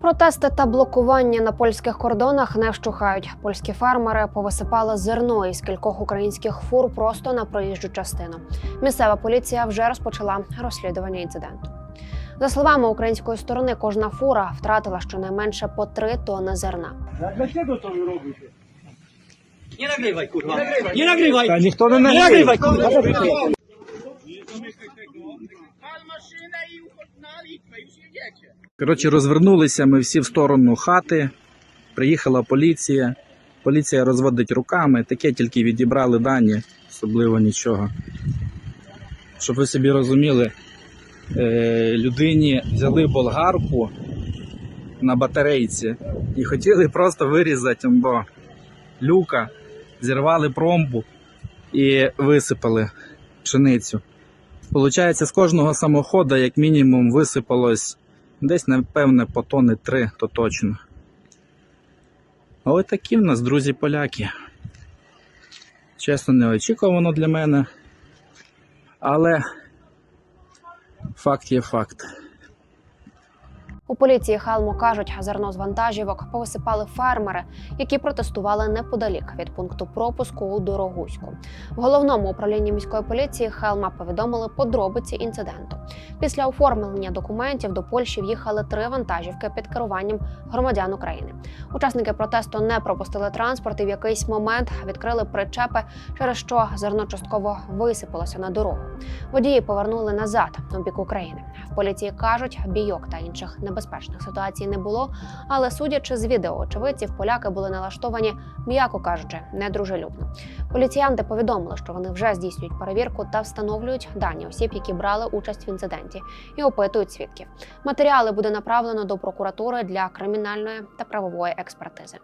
Протести та блокування на польських кордонах не вщухають. Польські фермери повисипали зерно із кількох українських фур просто на проїжджу частину. Місцева поліція вже розпочала розслідування інциденту. За словами української сторони, кожна фура втратила щонайменше по три тонни зерна. Dlaczego to wy robicie? Nie nagrywaj, kurwa. Nie nagrywaj. Та ніхто не kurwa. Коротше, розвернулися ми всі в сторону хати. Приїхала поліція. Поліція розводить руками, таке тільки відібрали дані, особливо нічого. Щоб ви собі розуміли, е, людині взяли болгарку на батарейці і хотіли просто вирізати бо люка, зірвали промбу і висипали пшеницю. Получається, з кожного самохода, як мінімум, висипалось Десь, напевне, по тони три, то точно. Але такі в нас друзі поляки. Чесно, неочікувано для мене. Але факт є факт. Поліції Халму кажуть, зерно з вантажівок повисипали фермери, які протестували неподалік від пункту пропуску у Дорогуську. В головному управлінні міської поліції Хелма повідомили подробиці інциденту. Після оформлення документів до Польщі в'їхали три вантажівки під керуванням громадян України. Учасники протесту не пропустили транспорт і в якийсь момент відкрили причепи, через що зерно частково висипалося на дорогу. Водії повернули назад у бік України. В поліції кажуть, бійок та інших небезпечних ситуацій не було. Але судячи з відео очевидців, поляки були налаштовані, м'яко кажучи, недружелюбно. Поліціянти повідомили, що вони вже здійснюють перевірку та встановлюють дані осіб, які брали участь в інциденті, і опитують свідків. Матеріали буде направлено до прокуратури для кримінальної та правової експертизи.